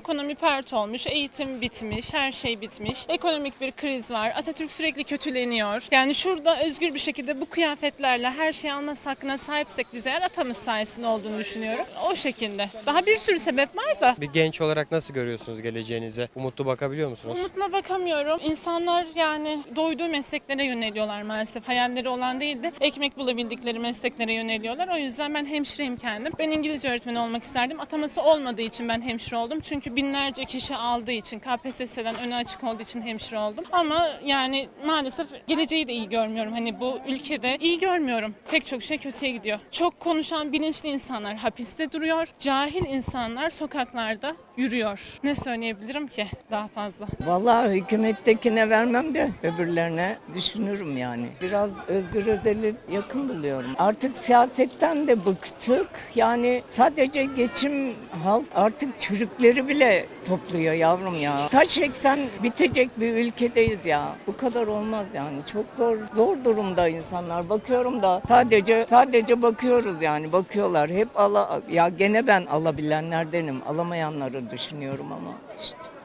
Ekonomi pert olmuş, eğitim bitmiş, her şey bitmiş. Ekonomik bir kriz var. Atatürk sürekli kötüleniyor. Yani şurada özgür bir şekilde bu kıyafetlerle her şeyi alma hakkına sahipsek biz eğer atamız sayesinde olduğunu düşünüyorum. O şekilde. Daha bir sürü sebep var da. Bir genç olarak nasıl görüyorsunuz geleceğinize? Umutlu bakabiliyor musunuz? Umutla bakamıyorum. İnsanlar yani doyduğu mesleklere yöneliyorlar maalesef. Hayalleri olan değil de ekmek bulabildikleri mesleklere yöneliyorlar. O yüzden ben hemşireyim kendim. Ben İngilizce öğretmeni olmak isterdim. Ataması olmadığı için ben hemşire oldum. Çünkü binlerce kişi aldığı için, KPSS'den önü açık olduğu için hemşire oldum. Ama yani maalesef geleceği de iyi görmüyorum. Hani bu ülkede iyi görmüyorum. Pek çok şey kötüye gidiyor. Çok konuşan bilinçli insanlar hapiste duruyor. Cahil insanlar sokaklarda yürüyor. Ne söyleyebilirim ki daha fazla? Vallahi hükümettekine vermem de öbürlerine düşünürüm yani. Biraz Özgür Özel'i yakın buluyorum. Artık siyasetten de bıktık. Yani sadece geçim halk artık çürükleri bile topluyor yavrum ya. Taş eksen bitecek bir ülkedeyiz ya. Bu kadar olmaz yani. Çok zor zor durumda insanlar. Bakıyorum da sadece sadece bakıyoruz yani. Bakıyorlar. Hep ala ya gene ben alabilenlerdenim. Alamayanları düşünüyorum ama işte.